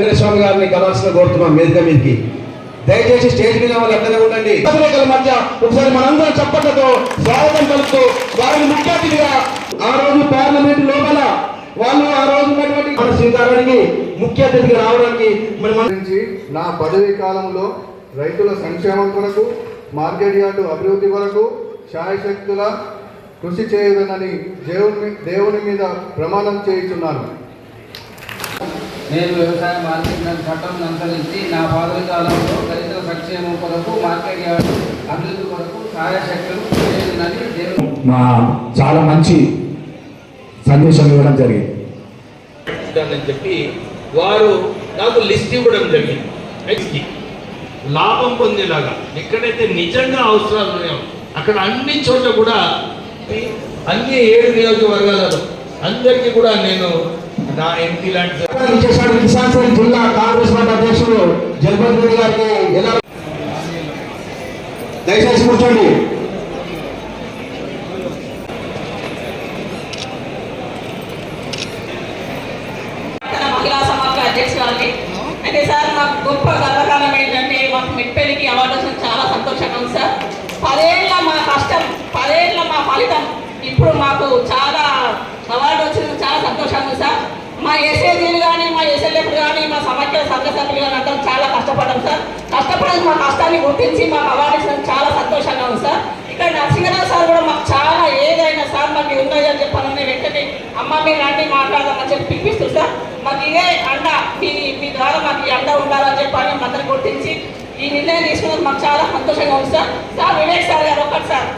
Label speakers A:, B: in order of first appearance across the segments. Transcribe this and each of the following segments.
A: వెంకటేశ్వర గారిని కలవాల్సిన కోరుతున్నాం వేదిక మీదకి. దయచేసి స్టేజ్ మీద వాళ్ళు అక్కడే ఉండండి. పత్రికల మధ్య ఒకసారి మనందరం చప్పట్లతో స్వాగతం పలుకుతూ వారిని ముఖ్య అతిథిగా ఆ రోజు పార్లమెంట్ లోపల వాళ్ళు ఆ రోజు ఉన్నటువంటి మన ముఖ్య అతిథిగా రావడానికి మరి
B: గురించి నా పదవీ కాలంలో రైతుల సంక్షేమం కొరకు మార్కెట్ యార్డు అభివృద్ధి కొరకు శాయశక్తుల కృషి చేయదనని దేవుని దేవుని మీద ప్రమాణం చేయుచున్నాను.
C: నేను వ్యవసాయ మార్కెట్ చట్టం అనుసరించి నా పదవి కాలంలో రైతుల సంక్షేమం కొరకు మార్కెట్ యార్డు అభివృద్ధి కొరకు సహాయశక్తులు
D: మా చాలా మంచి సందేశం ఇవ్వడం జరిగింది.
E: అని చెప్పి వారు నాకు లిస్ట్ ఇవ్వడం జరిగింది. లాభం పొందేలాగా ఎక్కడైతే నిజంగా అవసరాలు ఉన్నాయో అక్కడ అన్ని చోట్ల కూడా అన్ని ఏడు నియోజకవర్గాలలో అందరికీ కూడా నేను నా ఎంపీ లాంటి
A: విశేషాలు కిసాన్ సేన జిల్లా కాంగ్రెస్ పార్టీ అధ్యక్షులు జగన్ రెడ్డి గారికి ఎలా దయచేసి కూర్చోండి.
F: అయితే సార్ మాకు గొప్ప గర్వకారణం ఏంటంటే మాకు మిట్పల్లికి అవార్డు వచ్చిన చాలా సంతోషంగా ఉంది సార్. పదేళ్ళ మా కష్టం పదేళ్ళ మా ఫలితం ఇప్పుడు మాకు చాలా అవార్డు వచ్చింది చాలా సంతోషంగా సార్. మా ఎస్ఏజీలు కానీ మా ఎస్ఎల్ఎఫ్లు కానీ మా సమాఖ్య సంఘ సభ్యులు కానీ అందరం చాలా కష్టపడ్డాం సార్. కష్టపడి మా కష్టాన్ని గుర్తించి మాకు అవార్డు ఇచ్చినందుకు చాలా సంతోషంగా ఉంది సార్. ఇక్కడ నరసింహరావు సార్ కూడా మాకు చాలా ఏదైనా సార్ మాకు ఇది అని చెప్పాలని వెంటనే అమ్మ మీరు రండి మాట్లాడదామని చెప్పి పిలిపిస్తుంది సార్. మాకు ఇదే అండ మీ మీ ద్వారా మాకు ఈ అండ ఉండాలని చెప్పని అందరం గుర్తించి ఈ నిర్ణయం తీసుకున్నది మాకు చాలా సంతోషంగా ఉంది సార్. సార్ వివేక్ సార్ గారు ఒకటి సార్.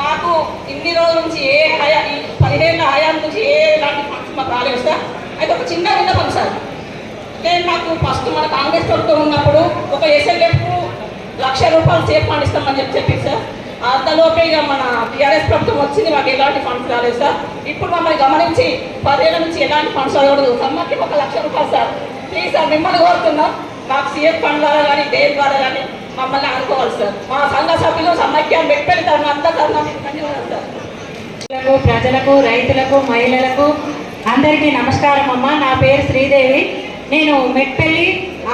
F: మాకు ఇన్ని రోజుల నుంచి ఏ హయా ఈ పదిహేను హయాం నుంచి ఏ ఇలాంటి ఫండ్స్ మాకు రాలేదు సార్ అయితే ఒక చిన్న విన్నపం సార్ నేను నాకు ఫస్ట్ మన కాంగ్రెస్ ప్రభుత్వం ఉన్నప్పుడు ఒక ఎస్ఎల్ఎఫ్ లక్ష రూపాయలు సేఫ్ ఫండ్ ఇస్తామని చెప్పి చెప్పింది సార్. అంతలోపే ఇక మన టీఆర్ఎస్ ప్రభుత్వం వచ్చింది మాకు ఎలాంటి ఫండ్స్ రాలేదు సార్. ఇప్పుడు మమ్మల్ని గమనించి పదేళ్ళ నుంచి ఎలాంటి ఫండ్స్ రాకూడదు. సమ్మర్కి ఒక లక్ష రూపాయలు సార్. ప్లీజ్ సార్ మిమ్మల్ని కోరుతున్నాం మాకు సీఎఫ్ ఫండ్ ద్వారా కానీ దేని ద్వారా కానీ మమ్మల్ని అనుకోవాలి సార్. మా సంఘ సభ్యులు సమైక్యం పెట్టుకొని తరుణం అంతా తరుణం సార్.
G: ప్రజలకు రైతులకు మహిళలకు అందరికీ నమస్కారం అమ్మ. నా పేరు శ్రీదేవి. నేను మెట్పల్లి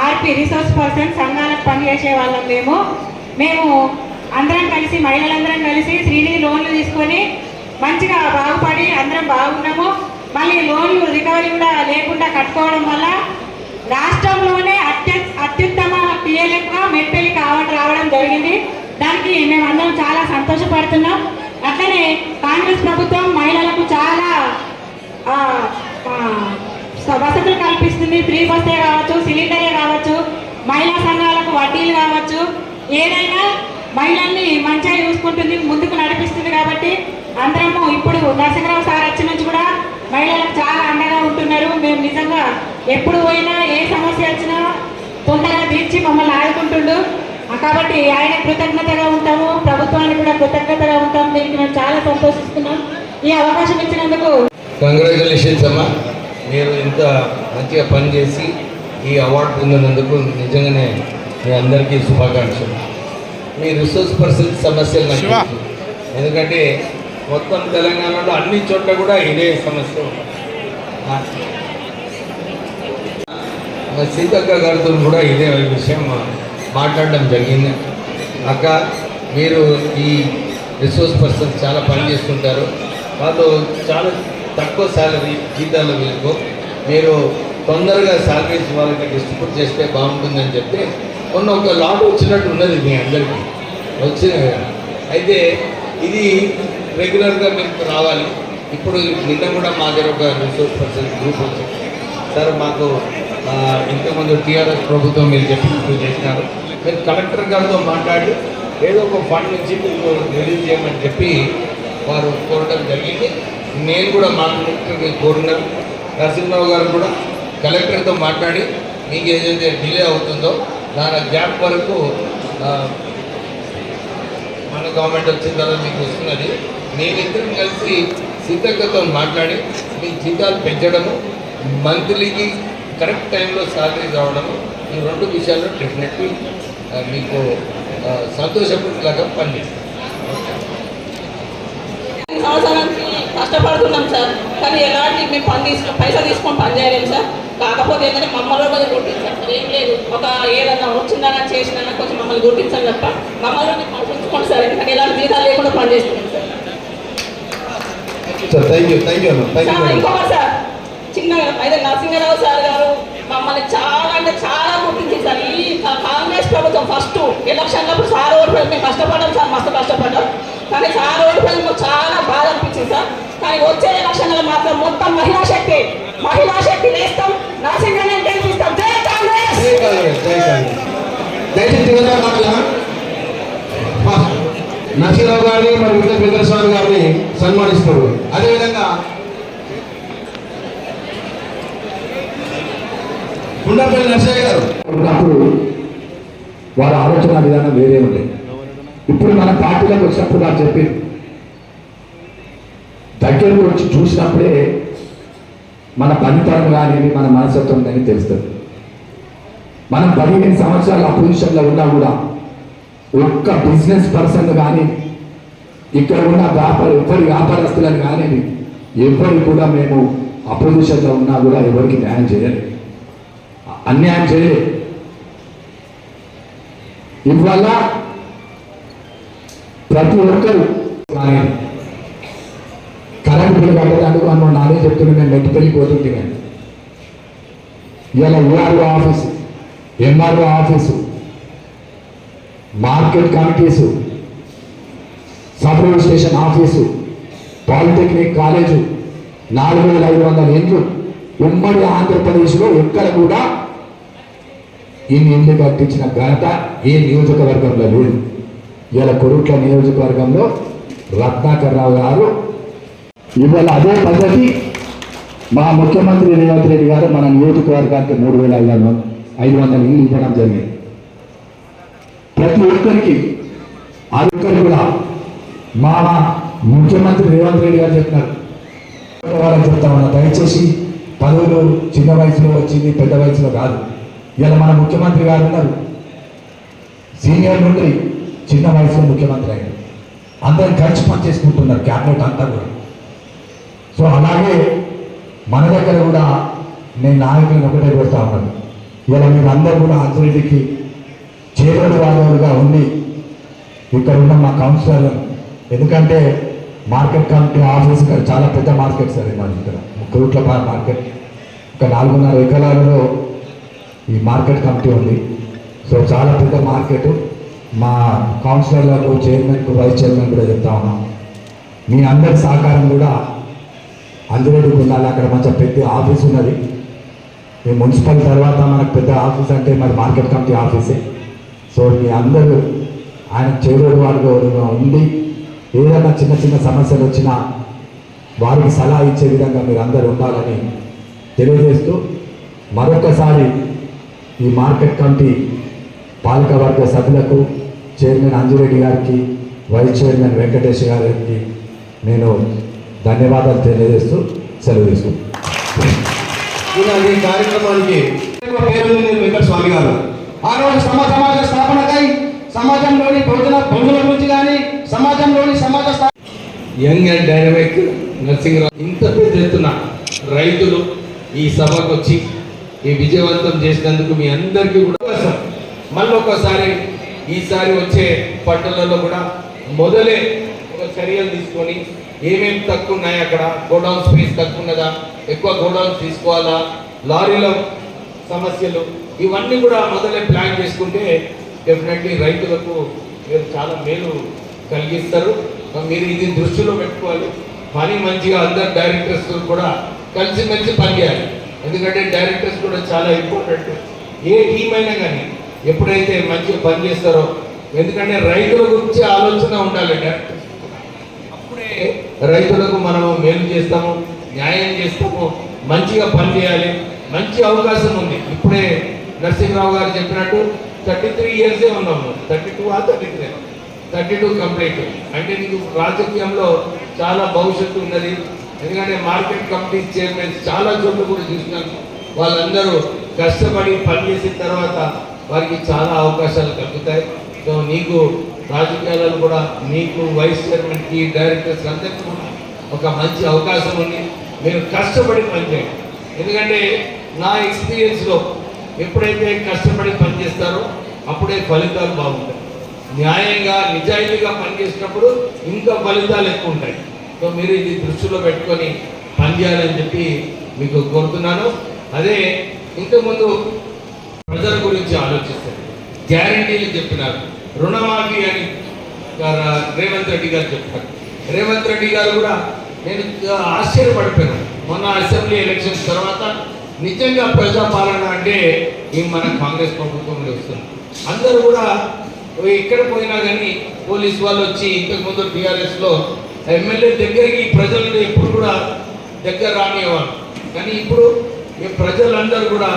G: ఆర్పి రిసోర్స్ పర్సన్ సంఘాలకు పనిచేసే వాళ్ళం మేము. మేము అందరం కలిసి మహిళలందరం కలిసి శ్రీని లోన్లు తీసుకొని మంచిగా బాగుపడి అందరం బాగున్నాము. మళ్ళీ లోన్లు రికవరీ కూడా లేకుండా కట్టుకోవడం వల్ల రాష్ట్రంలోనే అత్య అత్యుత్తమ పిఎల్ఎఫ్గా మెట్పల్లికి కావడం రావడం జరిగింది. దానికి మేమందరం చాలా సంతోషపడుతున్నాం. అట్లనే కాంగ్రెస్ ప్రభుత్వం మహిళలకు చాలా వసతులు కల్పిస్తుంది ఫ్రీ బస్సే కావచ్చు సిలిండరే కావచ్చు మహిళా సంఘాలకు వడ్డీలు కావచ్చు. ఏదైనా మహిళల్ని మంచిగా చూసుకుంటుంది ముందుకు నడిపిస్తుంది కాబట్టి అందరము ఇప్పుడు దర్శకరావు సార్ వచ్చి నుంచి కూడా మహిళలకు చాలా అండగా ఉంటున్నారు. మేము నిజంగా ఎప్పుడు పోయినా ఏ సమస్య వచ్చినా తొందరగా తీర్చి మమ్మల్ని ఆడుకుంటుండు కాబట్టి ఆయన కృతజ్ఞతగా ఉంటాము. ప్రభుత్వానికి కూడా కృతజ్ఞతగా ఉంటాం దీనికి మేము చాలా సంతోషిస్తున్నాం. ఈ అవకాశం ఇచ్చినందుకు
E: కంగ్రాచులేషన్స్ అమ్మా. మీరు ఇంత మంచిగా పనిచేసి ఈ అవార్డు పొందినందుకు నిజంగానే మీ అందరికీ శుభాకాంక్షలు. మీ రిసోర్స్ పర్సన్ సమస్యలు నాకు. ఎందుకంటే మొత్తం తెలంగాణలో అన్ని చోట్ల కూడా ఇదే సమస్య. సీతక్క గారితో కూడా ఇదే విషయం మాట్లాడడం జరిగింది. అక్క మీరు ఈ రిసోర్స్ పర్సన్స్ చాలా పని చేస్తుంటారు. వాళ్ళు చాలా తక్కువ శాలరీ జీతాలు వీళ్ళకు. మీరు తొందరగా శాలరీస్ వాళ్ళకి డిస్ట్రిబ్యూట్ చేస్తే బాగుంటుందని చెప్తే మొన్న ఒక లాట్ వచ్చినట్టు ఉన్నది మీ అందరికీ. వచ్చిన అయితే ఇది రెగ్యులర్గా మీకు రావాలి. ఇప్పుడు నిన్న కూడా మా దగ్గర ఒక రిసోర్స్ పర్సన్ గ్రూప్ వచ్చింది సార్ మాకు ఇంతకుముందు టీఆర్ఎస్ ప్రభుత్వం మీరు చెప్పినట్టు చేసినారు. మీరు కలెక్టర్ గారితో మాట్లాడి ఏదో ఒక ఫండ్ నుంచి మీరు రిలీజ్ చేయమని చెప్పి వారు కోరడం జరిగింది. నేను కూడా మా కలెక్టర్కి నరసింహరావు గారు కూడా కలెక్టర్తో మాట్లాడి మీకు ఏదైతే డిలే అవుతుందో దాని గ్యాప్ వరకు మన గవర్నమెంట్ వచ్చిన తర్వాత మీకు వస్తున్నది. మేమిద్దరం కలిసి సిద్ధకతో మాట్లాడి మీ జీతాలు పెంచడము మంత్లీకి కరెక్ట్ టైంలో సాలరీ రావడము ఈ రెండు విషయాల్లో డెఫినెట్లీ మీకు ఆ, సంతోషపడేలాగా పనిచేస్తాం.
F: సంవత్సరానికి కష్టపడుతున్నాం సార్. కానీ ఎలాంటి మేము పని తీసుకు పైసా తీసుకొని పని చేయలేము సార్. కాకపోతే ఏంటంటే మమ్మల్ని కొంచెం గుర్తించాలి సార్. ఏం లేదు. ఒక ఏదన్నా వచ్చిందన్నా చేసినా కొంచెం మమ్మల్ని గుర్తించాలి తప్ప మమ్మల్ని పంపించుకోండి సార్. ఎందుకంటే ఎలాంటి జీతాలు లేకుండా పని చేస్తున్నాం sir.
A: Sir thank you thank you
F: sir ఇంకొకటి సార్. చిన్నగా అయితే నరసింహరావు సార్ గారు మమ్మల్ని చాలా అంటే చాలా గుర్తించింది సార్. ఈ కాంగ్రెస్ ప్రభుత్వం ఫస్ట్ ఎలక్షన్లప్పుడు సార్ ఓడిపోయి మేము కష్టపడ్డాం సార్. మస్తు కష్టపడ్డాం. కానీ సార్ ఓడిపోయి మాకు చాలా బాధ అనిపించింది సార్. కానీ వచ్చే ఎలక్షన్లో మాత్రం మొత్తం మహిళా శక్తి మహిళా శక్తి వేస్తాం నరసింహనే గెలిపిస్తాం. జై కాంగ్రెస్!
A: నరసింహరావు గారిని మరి విజయ వెంకటస్వామి గారిని సన్మానిస్తారు అదేవిధంగా గుండపల్లి నరసయ్య గారు.
D: ఉన్నప్పుడు వారి ఆలోచన విధానం వేరే ఉండే. ఇప్పుడు మన పార్టీలోకి వచ్చినప్పుడు వారు చెప్పింది దగ్గరకు వచ్చి చూసినప్పుడే మన పనితనం కానీ మన మనస్తత్వం కానీ తెలుస్తుంది. మనం పదిహేను సంవత్సరాలు అపోజిషన్లో ఉన్నా కూడా ఒక్క బిజినెస్ పర్సన్ కానీ ఇక్కడ ఉన్న వ్యాపార ఎవరి వ్యాపారస్తులను కానీ ఎవరికి కూడా మేము అపోజిషన్లో ఉన్నా కూడా ఎవరికి న్యాయం చేయలేదు అన్యాయం చేయలేదు ఇవల్ల ప్రతి ఒక్కరు కానీ కరెంట్ బిల్లు కట్టడానికి మనం నానే చెప్తున్నా నేను మెట్టుకెళ్ళి పోతుంటే కానీ ఇవాళ ORO office MRO office market committees sub station office polytechnic college నాలుగు వేల ఐదు వందల ఇండ్లు ఉమ్మడి ఆంధ్రప్రదేశ్లో ఎక్కడ కూడా ఇన్ని ఇండ్లు కట్టించిన ఘనత ఏ నియోజకవర్గంలో లేదు ఇలా కొరుట్ల నియోజకవర్గంలో రత్నాకర్ రావు గారు ఇవాళ అదే పద్ధతి మా ముఖ్యమంత్రి రేవంత్ రెడ్డి గారు మన నియోజకవర్గానికి మూడు వేల ఐదు వందలు ఐదు వందల ఇల్లు ఇవ్వడం జరిగింది. ప్రతి ఒక్కరికి అది ఒక్కరు కూడా మా ముఖ్యమంత్రి రేవంత్ రెడ్డి గారు చెప్పినారు. వాళ్ళని చెప్తా ఉన్నా దయచేసి పదవులు చిన్న వయసులో వచ్చింది పెద్ద వయసులో కాదు. ఇలా మన ముఖ్యమంత్రి గారు ఉన్నారు. సీనియర్ నుండి చిన్న వయసులో ముఖ్యమంత్రి అయ్యారు. అందరం కలిసి పనిచేసుకుంటున్నారు క్యాబినెట్ అంతా కూడా. సో అలాగే మన దగ్గర కూడా నేను నాయకులను ఒకటే పెడతా ఉన్నాను. ఇలా మీరు అందరూ కూడా అతనికి చేరుడు ఉండి ఇక్కడ ఉన్న మా కౌన్సిలర్లను ఎందుకంటే మార్కెట్ కమిటీ ఆఫీస్ ఇక్కడ చాలా పెద్ద మార్కెట్ సార్ ఇది మాది ఇక్కడ. కోట్ల మార్కెట్. ఒక నాలుగున్నర ఎకరాలలో ఈ మార్కెట్ కమిటీ ఉంది. సో చాలా పెద్ద మార్కెట్. మా కౌన్సిలర్లకు చైర్మన్కు వైస్ చైర్మన్ కూడా చెప్తా ఉన్నాం. మీ అందరి సహకారం కూడా అందులోకి ఉండాలి అక్కడ మంచి పెద్ద ఆఫీస్ ఉన్నది. ఈ మున్సిపల్ తర్వాత మనకు పెద్ద ఆఫీస్ అంటే మరి మార్కెట్ కమిటీ ఆఫీసే. సో మీ అందరూ ఆయన చేరుడు వాడుగా ఉండి ఏదైనా చిన్న చిన్న సమస్యలు వచ్చినా వారికి సలహా ఇచ్చే విధంగా మీరు అందరూ ఉండాలని తెలియజేస్తూ మరొకసారి ఈ మార్కెట్ కమిటీ పాలకవర్గ సభ్యులకు చైర్మన్ అంజురెడ్డి గారికి వైస్ చైర్మన్ వెంకటేష్ గారికి నేను ధన్యవాదాలు తెలియజేస్తూ సెలవు తీసుకుంటాను
A: ఈనాటి ఈ కార్యక్రమానికి పేరు వెంకట స్వామి గారు. ఆ రోజు సమ సమాజ స్థాపనకై సమాజంలోని భోజన భోజనం గురించి కానీ సమాజంలోని సమాజ
E: యంగ్ అండ్ డైనమిక్ నరసింహరావు ఇంత పెద్ద ఎత్తున రైతులు ఈ సభకు వచ్చి ఈ విజయవంతం చేసినందుకు మీ అందరికీ కూడా మళ్ళీ ఒకసారి ఈసారి వచ్చే పట్టణాలలో కూడా మొదలే ఒక చర్యలు తీసుకొని ఏమేమి తక్కువ ఉన్నాయి అక్కడ? గోడౌన్ స్పేస్ తక్కువ ఉన్నదా ఎక్కువ గోడౌన్ తీసుకోవాలా? లారీల సమస్యలు ఇవన్నీ కూడా మొదలే ప్లాన్ చేసుకుంటే డెఫినెట్లీ రైతులకు మీరు చాలా మేలు కలిగిస్తారు. మీరు ఇది దృష్టిలో పెట్టుకోవాలి. పని మంచిగా అందరు డైరెక్టర్స్ కూడా కలిసిమెలిసి పనిచేయాలి ఎందుకంటే డైరెక్టర్స్ కూడా చాలా ఇంపార్టెంట్ ఏ టీం అయినా కానీ ఎప్పుడైతే మంచిగా పని చేస్తారో ఎందుకంటే రైతుల గురించి ఆలోచన ఉండాలి. డైరెక్టర్ రైతులకు మనము మేలు చేస్తాము న్యాయం చేస్తాము మంచిగా పని చేయాలి మంచి అవకాశం ఉంది. ఇప్పుడే నరసింహరావు గారు చెప్పినట్టు థర్టీ త్రీ ఇయర్సే ఉన్నాము థర్టీ టూ ఆ thirty three? Thirty two complete. అంటే నీకు రాజకీయంలో చాలా భవిష్యత్తు ఉన్నది. ఎందుకంటే మార్కెట్ కమిటీ చైర్మన్ చాలా చోట్ల కూడా చూసినాను వాళ్ళందరూ కష్టపడి పనిచేసిన తర్వాత వారికి చాలా అవకాశాలు కలుగుతాయి. సో నీకు రాజకీయాలలో కూడా నీకు వైస్ చైర్మన్కి డైరెక్టర్స్ అందరికీ కూడా ఒక మంచి అవకాశం ఉంది. మీరు కష్టపడి పనిచేయండి. ఎందుకంటే నా ఎక్స్పీరియన్స్లో ఎప్పుడైతే కష్టపడి పనిచేస్తారో అప్పుడే ఫలితాలు బాగుంటాయి. న్యాయంగా నిజాయితీగా పనిచేసినప్పుడు ఇంకా ఫలితాలు ఎక్కువ ఉంటాయి. సో మీరు ఇది దృష్టిలో పెట్టుకొని పనిచేయాలని చెప్పి మీకు కోరుతున్నాను. అదే ఇంతకుముందు ప్రజల గురించి ఆలోచిస్తారు గ్యారంటీలు చెప్పినారు. రుణమాఫీ అని రేవంత్ రెడ్డి గారు చెప్పారు రేవంత్ రెడ్డి గారు కూడా నేను ఆశ్చర్యపడిపోయాను. మొన్న అసెంబ్లీ ఎలక్షన్స్ తర్వాత నిజంగా ప్రజాపాలన అంటే ఈ మన కాంగ్రెస్ ప్రభుత్వంలో వస్తుంది అందరూ కూడా ఎక్కడ పోయినా కానీ పోలీస్ వాళ్ళు వచ్చి ఇంతకుముందు టీఆర్ఎస్లో ఎమ్మెల్యే దగ్గరికి ప్రజలను ఎప్పుడు కూడా దగ్గర రానివ్వాలి కానీ ఇప్పుడు ఈ ప్రజలందరూ కూడా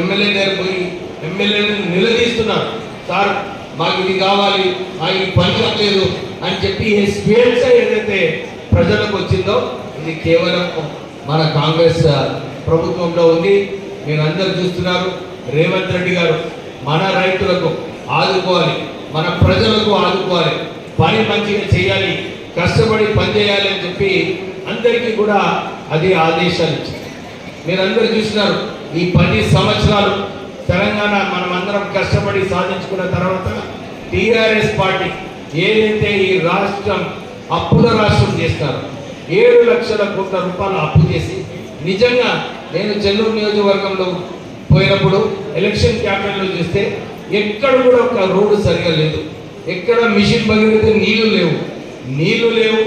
E: ఎమ్మెల్యే దగ్గర పోయి ఎమ్మెల్యేని నిలదీస్తున్నారు. సార్ మాకు ఇది కావాలి మాకు ఇది పనిచేయలేదు అని చెప్పి ఈ స్వేచ్ఛ ఏదైతే ప్రజలకు వచ్చిందో ఇది కేవలం మన కాంగ్రెస్ ప్రభుత్వంలో ఉంది. మీరు అందరు చూస్తున్నారు రేవంత్ రెడ్డి గారు మన రైతులకు ఆదుకోవాలి మన ప్రజలకు ఆదుకోవాలి పని మంచిగా చేయాలి కష్టపడి పని చేయాలి అని చెప్పి అందరికీ కూడా అది ఆదేశాలు ఇచ్చింది మీరందరూ చూసినారు ఈ పది సంవత్సరాలు తెలంగాణ మనం అందరం కష్టపడి సాధించుకున్న తర్వాత టీఆర్ఎస్ పార్టీ ఏదైతే ఈ రాష్ట్రం అప్పుల రాష్ట్రం చేస్తారు ఏడు లక్షల కోట్ల రూపాయలు అప్పు చేసి నిజంగా నేను చెల్లూరు నియోజకవర్గంలో పోయినప్పుడు ఎలక్షన్ క్యాంపెయిన్లో చూస్తే ఎక్కడ కూడా ఒక రోడ్డు సరిగా లేదు. ఎక్కడ మిషన్ పగిలితే నీళ్ళు లేవు. నీళ్ళు లేవు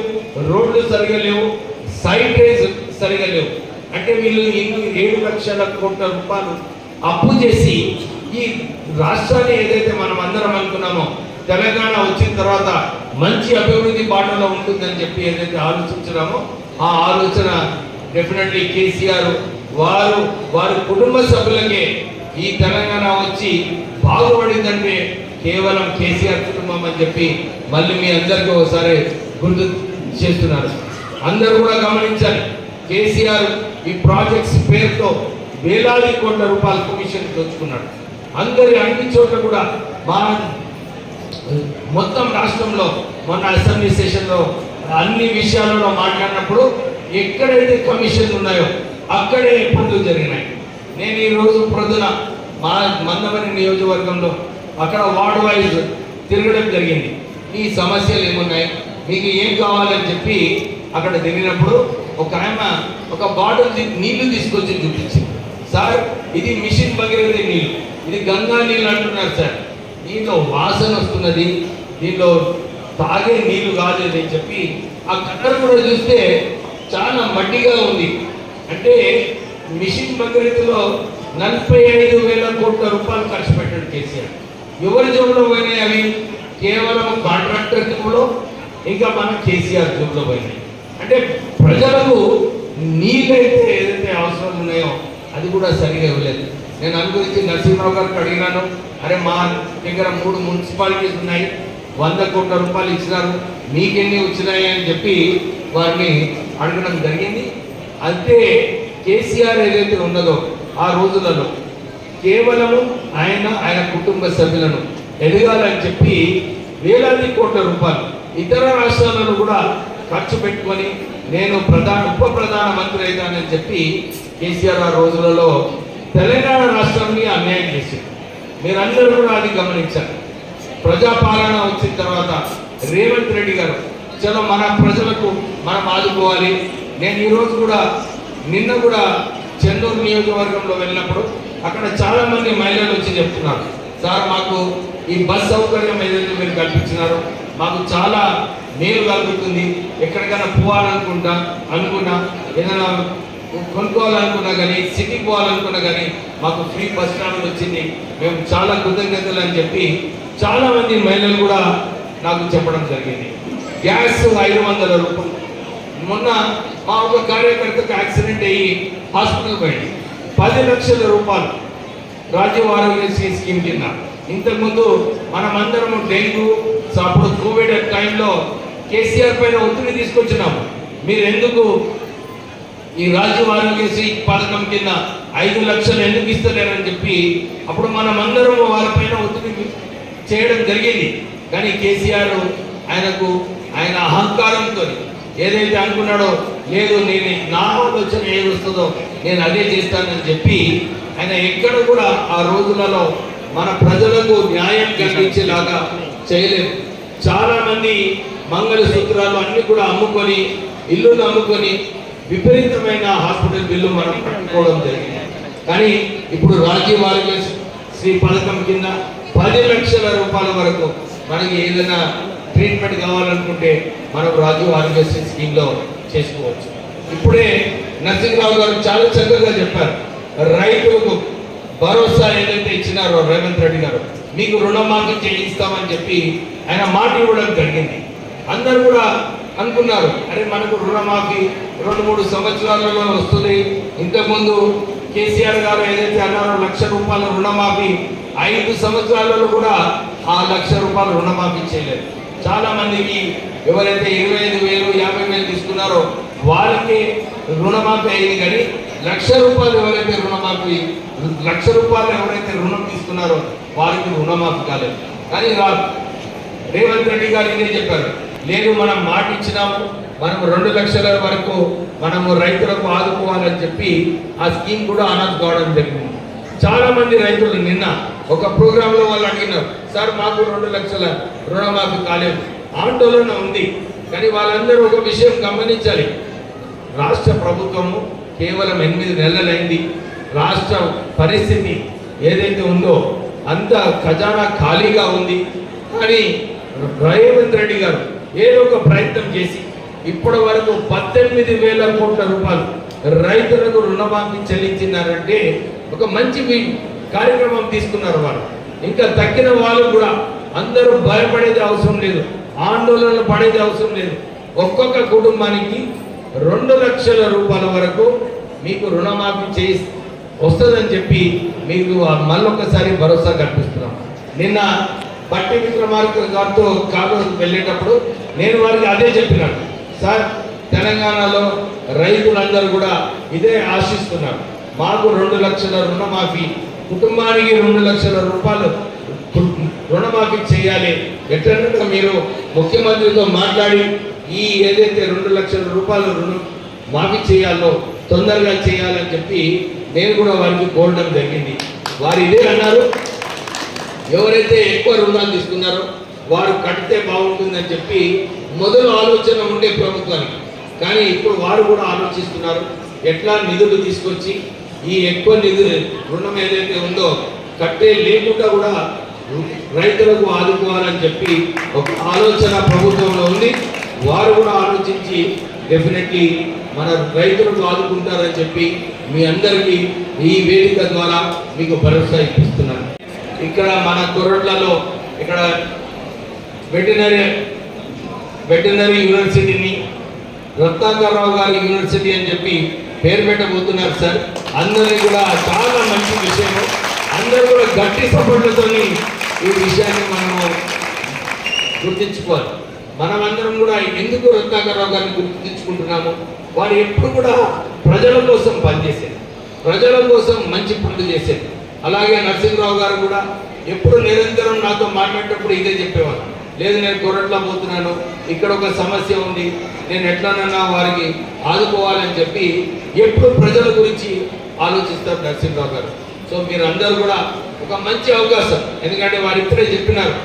E: రోడ్లు సరిగా లేవు సైడ్ రేస్ సరిగా లేవు. అంటే వీళ్ళు ఇన్ని ఏడు లక్షల కోట్ల రూపాయలు అప్పు చేసి ఈ రాష్ట్రాన్ని ఏదైతే మనం అందరం అనుకున్నామో తెలంగాణ వచ్చిన తర్వాత మంచి అభివృద్ధి బాటలో ఉంటుందని చెప్పి ఏదైతే ఆలోచించినామో ఆ ఆలోచన డెఫినెట్లీ కేసీఆర్ వారు వారి కుటుంబ సభ్యులకే ఈ తెలంగాణ వచ్చి బాగుపడిందంటే కేవలం కేసీఆర్ కుటుంబం అని చెప్పి మళ్ళీ మీ అందరికీ ఒకసారి గుర్తు చేస్తున్నారు అందరూ కూడా గమనించాలి కేసీఆర్ ఈ ప్రాజెక్ట్స్ పేరుతో వేలాది కోట్ల రూపాయల కమిషన్ దోచుకున్నాడు. అందరి అన్ని చోట్ల కూడా మా మొత్తం రాష్ట్రంలో మొన్న అసెంబ్లీ సెషన్లో అన్ని విషయాలలో మాట్లాడినప్పుడు ఎక్కడైతే కమిషన్లు ఉన్నాయో అక్కడే పనులు జరిగినాయి. నేను ఈరోజు ప్రొద్దున మా మందమని నియోజకవర్గంలో అక్కడ వార్డ్ వైజ్ తిరగడం జరిగింది. ఈ సమస్యలు ఏమున్నాయి? మీకు ఏం కావాలని చెప్పి అక్కడ తిరిగినప్పుడు ఒక ఆమె ఒక బాటిల్ నీళ్ళు తీసుకొచ్చి చూపించింది. సార్ ఇది మిషన్ భగీరథి నీళ్ళు. ఇది గంగా నీళ్ళు అంటున్నారు సార్. దీంట్లో వాసన వస్తున్నది. దీంట్లో తాగే నీళ్ళు కాలేదని అని చెప్పి ఆ కలర్ కూడా చూస్తే చాలా మట్టిగా ఉంది. అంటే మిషన్ భగీరథలో నలభై ఐదు వేల కోట్ల రూపాయలు ఖర్చు పెట్టాడు కేసీఆర్ ఎవరి జోబులో పోయినాయి అవి? కేవలం కాంట్రాక్టర్ జోబులో? ఇంకా మన కేసీఆర్ జోబులో పోయినాయి. అంటే ప్రజలకు నీళ్ళైతే ఏదైతే అవసరం ఉన్నాయో అది కూడా సరిగా ఇవ్వలేదు. నేను అనుగురించి నరసింహరావు గారికి అడిగినాను అరే మా దగ్గర మూడు మున్సిపాలిటీస్ ఉన్నాయి వంద కోట్ల రూపాయలు ఇచ్చినారు మీకెన్ని వచ్చినాయి? అని చెప్పి వారిని అడగడం జరిగింది. అంతే కేసీఆర్ ఏదైతే ఉన్నదో ఆ రోజులలో కేవలము ఆయన ఆయన కుటుంబ సభ్యులను ఎదగాలని చెప్పి వేలాది కోట్ల రూపాయలు ఇతర రాష్ట్రాలను కూడా ఖర్చు పెట్టుకొని నేను ప్రధాన ఉప ప్రధాన మంత్రి అవుతానని చెప్పి కేసీఆర్ ఆ రోజులలో తెలంగాణ రాష్ట్రాన్ని అన్యాయం చేశారు. మీరందరూ కూడా అది గమనించారు ప్రజాపాలన వచ్చిన తర్వాత రేవంత్ రెడ్డి గారు చలో మన ప్రజలకు మనం ఆదుకోవాలి. నేను ఈరోజు కూడా నిన్న కూడా చెన్నూరు నియోజకవర్గంలో వెళ్ళినప్పుడు అక్కడ చాలామంది మహిళలు వచ్చి చెప్తున్నారు సార్ మాకు ఈ బస్ సౌకర్యం ఏదైతే మీరు కల్పించినారో మాకు చాలా మేలు కలుగుతుంది. ఎక్కడికైనా పోవాలనుకుంటా అనుకున్నా ఏదైనా కొనుక్కోవాలనుకున్నా కానీ సిటీకి పోవాలనుకున్నా కానీ మాకు ఫ్రీ బస్ ట్రావెల్ వచ్చింది. మేము చాలా కృతజ్ఞతలు అని చెప్పి చాలామంది మహిళలు కూడా నాకు చెప్పడం జరిగింది. గ్యాస్ ఐదు వందల రూపాయలు. మొన్న మా ఒక కార్యకర్తకు యాక్సిడెంట్ అయ్యి హాస్పిటల్ పోయింది. పది లక్షల రూపాయలు రాజీవ్ ఆరోగ్యశ్రీ స్కీమ్ కింద. ఇంతకుముందు మనమందరం డెంగ్యూ సో అప్పుడు కోవిడ్ టైంలో కేసీఆర్ పైన ఒత్తిడి తీసుకొచ్చినాము. మీరు ఎందుకు ఈ రాజీవ్ ఆరోగ్యశ్రీ పథకం కింద ఐదు లక్షలు ఎందుకు ఇస్తలేరని చెప్పి అప్పుడు మనం అందరం వారిపైన ఒత్తిడి చేయడం జరిగింది. కానీ కేసీఆర్ ఆయనకు ఆయన అహంకారంతో ఏదైతే అనుకున్నాడో లేదు నేను నా ఆలోచన ఏది వస్తుందో నేను అదే చేస్తానని చెప్పి ఆయన ఎక్కడ కూడా ఆ రోజులలో మన ప్రజలకు న్యాయం కలిగించేలాగా చేయలేదు. చాలా మంది మంగళసూత్రాలు అన్నీ కూడా అమ్ముకొని ఇల్లును అమ్ముకొని విపరీతమైన హాస్పిటల్ బిల్లు మనం కట్టుకోవడం జరిగింది. కానీ ఇప్పుడు రాజీవ్ ఆరోగ్య శ్రీ పథకం కింద పది లక్షల రూపాయల వరకు మనకి ఏదైనా ట్రీట్మెంట్ కావాలనుకుంటే మనం రాజీవ్ ఆరోగ్యశ్రీ స్కీమ్లో చేసుకోవచ్చు. ఇప్పుడే నరసింహరావు గారు చాలా చక్కగా చెప్పారు. రైతులకు భరోసా ఏదైతే ఇచ్చినారో రేవంత్ రెడ్డి గారు మీకు రుణమాఫీ చేయిస్తామని చెప్పి ఆయన మాట ఇవ్వడం జరిగింది. అందరూ కూడా అనుకున్నారు అరే మనకు రుణమాఫీ రెండు మూడు సంవత్సరాలలో వస్తుంది. ఇంతకుముందు కేసీఆర్ గారు ఏదైతే అన్నారో లక్ష రూపాయల రుణమాఫీ ఐదు సంవత్సరాలలో కూడా ఆ లక్ష రూపాయలు రుణమాఫీ చేయలేదు. చాలా మందికి ఎవరైతే ఇరవై ఐదు వేలు యాభై వేలు తీసుకున్నారో వాళ్ళకి రుణమాఫీ అయింది. కానీ లక్ష రూపాయలు ఎవరైతే రుణమాఫీ లక్ష రూపాయలు ఎవరైతే రుణం తీసుకున్నారో వారికి రుణమాఫీ కాలేదు. కానీ రాదు రేవంత్ రెడ్డి గారు ఇదే చెప్పారు. లేదు మనం మాట ఇచ్చినాము మనం రెండు లక్షల వరకు మనము రైతులకు ఆదుకోవాలని చెప్పి ఆ స్కీమ్ కూడా అనౌన్స్ కావడం జరిగింది. చాలా మంది రైతులు నిన్న ఒక ప్రోగ్రాంలో వాళ్ళు అడిగినారు సార్ మాకు రెండు లక్షల రుణమాఫీ కాలేదు. ఆందోళన ఉంది. కానీ వాళ్ళందరూ ఒక విషయం గమనించాలి. రాష్ట్ర ప్రభుత్వము కేవలం ఎనిమిది నెలలైంది. రాష్ట్ర పరిస్థితి ఏదైతే ఉందో అంత ఖజానా ఖాళీగా ఉంది. కానీ రేవంత్ రెడ్డి గారు ఏదో ఒక ప్రయత్నం చేసి ఇప్పటి వరకు పద్దెనిమిది వేల కోట్ల రూపాయలు రైతులకు రుణమాఫీ చెల్లించినారంటే ఒక మంచి కార్యక్రమం తీసుకున్నారు వాళ్ళు. ఇంకా తక్కిన వాళ్ళు కూడా అందరూ భయపడేది అవసరం లేదు. ఆందోళన పడేది అవసరం లేదు. ఒక్కొక్క కుటుంబానికి రెండు లక్షల రూపాయల వరకు మీకు రుణమాఫీ చేసి వస్తుందని చెప్పి మీకు మళ్ళొకసారి భరోసా కల్పిస్తున్నాం. నిన్న బట్టి విక్రమార్క గారితో కారు వెళ్ళేటప్పుడు నేను వారికి అదే చెప్పినాను. సార్ తెలంగాణలో రైతులందరూ కూడా ఇదే ఆశిస్తున్నారు. మాకు రెండు లక్షల రుణమాఫీ కుటుంబానికి రెండు లక్షల రూపాయలు రుణమాఫీ చేయాలి. ఎట్లన్నా మీరు ముఖ్యమంత్రితో మాట్లాడి ఈ ఏదైతే రెండు లక్షల రూపాయలు రుణం మాఫీ చేయాలో తొందరగా చేయాలని చెప్పి నేను కూడా వారికి కోరడం జరిగింది. వారు ఇదే అన్నారు. ఎవరైతే ఎక్కువ రుణాలు తీసుకున్నారో వారు కడితే బాగుంటుందని చెప్పి మొదలు ఆలోచన ఉండే ప్రభుత్వానికి. కానీ ఇప్పుడు వారు కూడా ఆలోచిస్తున్నారు. ఎట్లా నిధులు తీసుకొచ్చి ఈ ఎక్కువ నిధులు రుణం ఏదైతే ఉందో కట్టే లేకుండా కూడా రైతులకు ఆదుకోవాలని చెప్పి ఒక ఆలోచన ప్రభుత్వంలో ఉంది. వారు కూడా ఆలోచించి డెఫినెట్లీ మన రైతులకు ఆదుకుంటారని చెప్పి మీ అందరికీ ఈ వేదిక ద్వారా మీకు భరోసా ఇప్పిస్తున్నాను. ఇక్కడ మన కొరట్లలో ఇక్కడ వెటనరీ వెటనరీ యూనివర్సిటీని రత్నాకరరావు గారి యూనివర్సిటీ అని చెప్పి పేరు పెట్టబోతున్నారు సార్. అందరికీ కూడా చాలా మంచి విషయం అందరూ కూడా గట్టి సపోర్ట్లతో ఈ విషయాన్ని మనము గుర్తించుకోవాలి. మనమందరం కూడా ఎందుకు రత్నాకరరావు గారిని గుర్తించుకుంటున్నాము వారు ఎప్పుడు కూడా ప్రజల కోసం పనిచేసేది ప్రజల కోసం మంచి పనులు చేసేది. అలాగే నరసింహరావు గారు కూడా ఎప్పుడు నిరంతరం నాతో మాట్లాడేటప్పుడు ఇదే చెప్పేవారు. లేదు నేను కొరట్లా పోతున్నాను ఇక్కడ ఒక సమస్య ఉంది నేను ఎట్లానన్నా వారికి ఆదుకోవాలని చెప్పి ఎప్పుడు ప్రజల గురించి ఆలోచిస్తారు నరసింహరావు గారు. సో మీరు అందరూ కూడా ఒక మంచి అవకాశం. ఎందుకంటే వారు ఇప్పుడే చెప్పినారు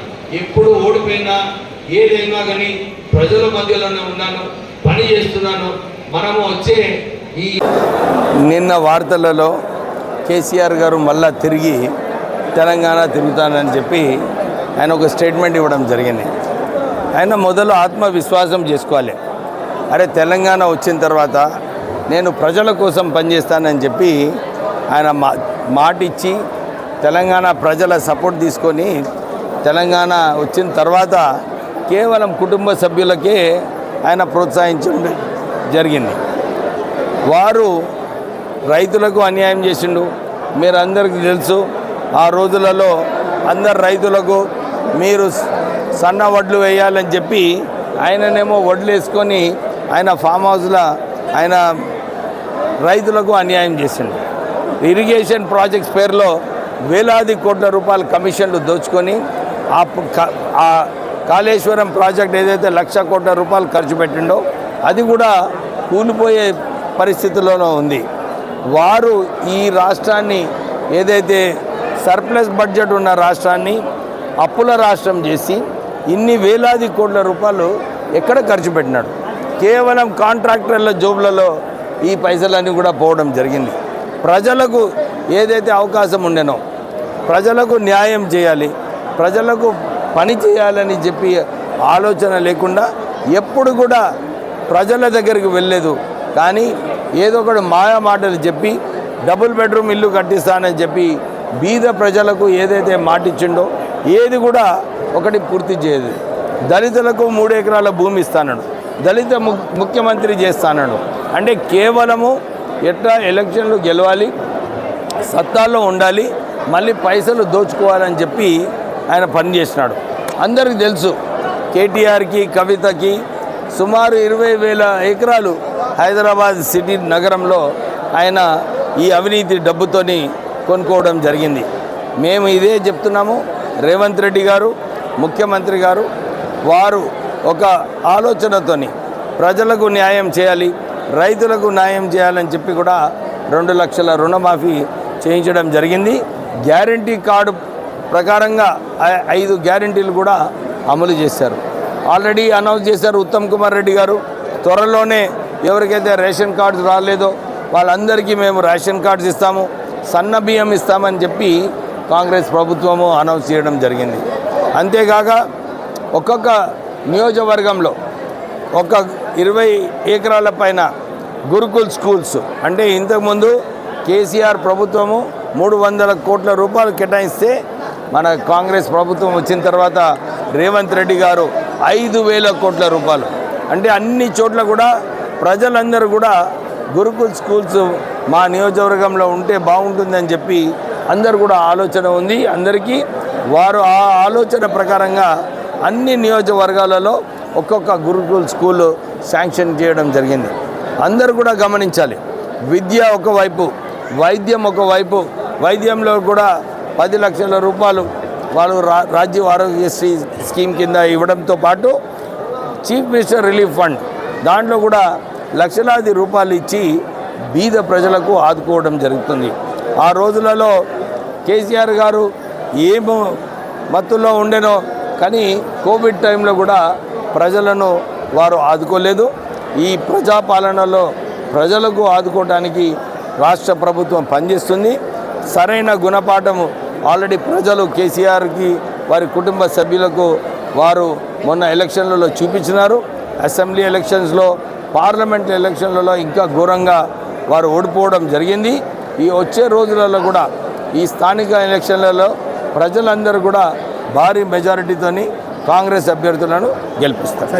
E: ఎప్పుడు ఓడిపోయినా ఏదైనా కానీ ప్రజల మధ్యలోనే ఉన్నాను పని చేస్తున్నాను మనము వచ్చే ఈ
H: నిన్న వార్తలలో కేసీఆర్ గారు మళ్ళా తిరిగి తెలంగాణ తిరుగుతానని చెప్పి ఆయన ఒక స్టేట్మెంట్ ఇవ్వడం జరిగింది. ఆయన మొదలు ఆత్మవిశ్వాసం చేసుకోవాలి. అరే తెలంగాణ వచ్చిన తర్వాత నేను ప్రజల కోసం పనిచేస్తానని చెప్పి ఆయన మా మాట ఇచ్చి తెలంగాణ ప్రజల సపోర్ట్ తీసుకొని తెలంగాణ వచ్చిన తర్వాత కేవలం కుటుంబ సభ్యులకే ఆయన ప్రోత్సహించడం జరిగింది. వారు రైతులకు అన్యాయం చేసిండు. మీరు అందరికీ తెలుసు ఆ రోజులలో అందరు రైతులకు మీరు సన్న వడ్లు వేయాలని చెప్పి ఆయననేమో వడ్లు వేసుకొని ఆయన ఫామ్ హౌస్లో ఆయన రైతులకు అన్యాయం చేసిండు. ఇరిగేషన్ ప్రాజెక్ట్స్ పేరులో వేలాది కోట్ల రూపాయల కమిషన్లు దోచుకొని ఆ ఆ కాళేశ్వరం ప్రాజెక్ట్ ఏదైతే లక్ష కోట్ల రూపాయలు ఖర్చు పెట్టిండో
E: అది కూడా కూలిపోయే పరిస్థితిలోనూ ఉంది. వారు ఈ రాష్ట్రాన్ని ఏదైతే సర్ప్లస్ బడ్జెట్ ఉన్న రాష్ట్రాన్ని అప్పుల రాష్ట్రం చేసి ఇన్ని వేలాది కోట్ల రూపాయలు ఎక్కడ ఖర్చు పెట్టినాడు? కేవలం కాంట్రాక్టర్ల జోబులలో ఈ పైసలన్నీ కూడా పోవడం జరిగింది. ప్రజలకు ఏదైతే అవకాశం ఉండేనో ప్రజలకు న్యాయం చేయాలి ప్రజలకు పని చేయాలని చెప్పి ఆలోచన లేకుండా ఎప్పుడు కూడా ప్రజల దగ్గరికి వెళ్ళలేదు. కానీ ఏదో ఒకటి మాయా మాటలు చెప్పి డబుల్ బెడ్రూమ్ ఇల్లు కట్టిస్తానని చెప్పి బీద ప్రజలకు ఏదైతే మాటిచ్చిండో ఏది కూడా ఒకటి పూర్తి చేయదు. దళితులకు మూడు ఎకరాల భూమి ఇస్తానడు. దళిత ము- ముఖ్యమంత్రి చేస్తానడు. అంటే కేవలము ఎట్లా ఎలక్షన్లు గెలవాలి సత్తాలో ఉండాలి మళ్ళీ పైసలు దోచుకోవాలని చెప్పి ఆయన పనిచేసినాడు అందరికీ తెలుసు. కేటీఆర్కి కవితకి సుమారు ఇరవై వేల ఎకరాలు హైదరాబాద్ సిటీ నగరంలో ఆయన ఈ అవినీతి డబ్బుతోని కొనుక్కోవడం జరిగింది. మేము ఇదే చెప్తున్నాము. రేవంత్ రెడ్డి గారు ముఖ్యమంత్రి గారు వారు ఒక ఆలోచనతోని ప్రజలకు న్యాయం చేయాలి రైతులకు న్యాయం చేయాలని చెప్పి కూడా రెండు లక్షల రుణమాఫీ చేయించడం జరిగింది. గ్యారంటీ కార్డు ప్రకారంగా ఐ- ఐదు గ్యారంటీలు కూడా అమలు చేశారు. ఆల్రెడీ అనౌన్స్ చేశారు ఉత్తమ్ కుమార్ రెడ్డి గారు. త్వరలోనే ఎవరికైతే రేషన్ కార్డ్స్ రాలేదో వాళ్ళందరికీ మేము రేషన్ కార్డ్స్ ఇస్తాము సన్న బియ్యం ఇస్తామని చెప్పి కాంగ్రెస్ ప్రభుత్వము అనౌన్స్ చేయడం జరిగింది. అంతేకాక ఒక్కొక్క నియోజకవర్గంలో ఒక ఇరవై ఎకరాల పైన గురుకుల్ స్కూల్స్ అంటే ఇంతకుముందు కేసీఆర్ ప్రభుత్వము మూడు వందల కోట్ల రూపాయలు కేటాయిస్తే మన కాంగ్రెస్ ప్రభుత్వం వచ్చిన తర్వాత రేవంత్ రెడ్డి గారు ఐదు వేల కోట్ల రూపాయలు. అంటే అన్ని చోట్ల కూడా ప్రజలందరూ కూడా గురుకుల్ స్కూల్స్ మా నియోజకవర్గంలో ఉంటే బాగుంటుందని చెప్పి అందరు కూడా ఆలోచన ఉంది. అందరికీ వారు ఆ ఆలోచన ప్రకారంగా అన్ని నియోజకవర్గాలలో ఒక్కొక్క గురుకుల్ స్కూల్ శాంక్షన్ చేయడం జరిగింది. అందరూ కూడా గమనించాలి. విద్య ఒకవైపు వైద్యం ఒకవైపు వైద్యంలో కూడా పది లక్షల రూపాయలు వాళ్ళు రా రాజ్య ఆరోగ్యశ్రీ స్కీమ్ కింద ఇవ్వడంతో పాటు చీఫ్ మినిస్టర్ రిలీఫ్ ఫండ్ దాంట్లో కూడా లక్షలాది రూపాయలు ఇచ్చి బీద ప్రజలకు ఆదుకోవడం జరుగుతుంది. ఆ రోజులలో కేసీఆర్ గారు ఏమో మత్తులో ఉండేనో కానీ కోవిడ్ టైంలో కూడా ప్రజలను వారు ఆదుకోలేదు. ఈ ప్రజాపాలనలో ప్రజలకు ఆదుకోవడానికి రాష్ట్ర ప్రభుత్వం పనిచేస్తుంది. సరైన గుణపాఠము ఆల్రెడీ ప్రజలు కేసీఆర్కి వారి కుటుంబ సభ్యులకు వారు మొన్న ఎలక్షన్లలో చూపించినారు. అసెంబ్లీ ఎలక్షన్స్లో పార్లమెంట్ ఎలక్షన్లలో ఇంకా ఘోరంగా వారు ఓడిపోవడం జరిగింది. ఈ వచ్చే రోజులలో కూడా ఈ స్థానిక ఎలక్షన్లలో ప్రజలందరూ కూడా భారీ మెజారిటీతోని కాంగ్రెస్ అభ్యర్థులను గెలిపిస్తారు.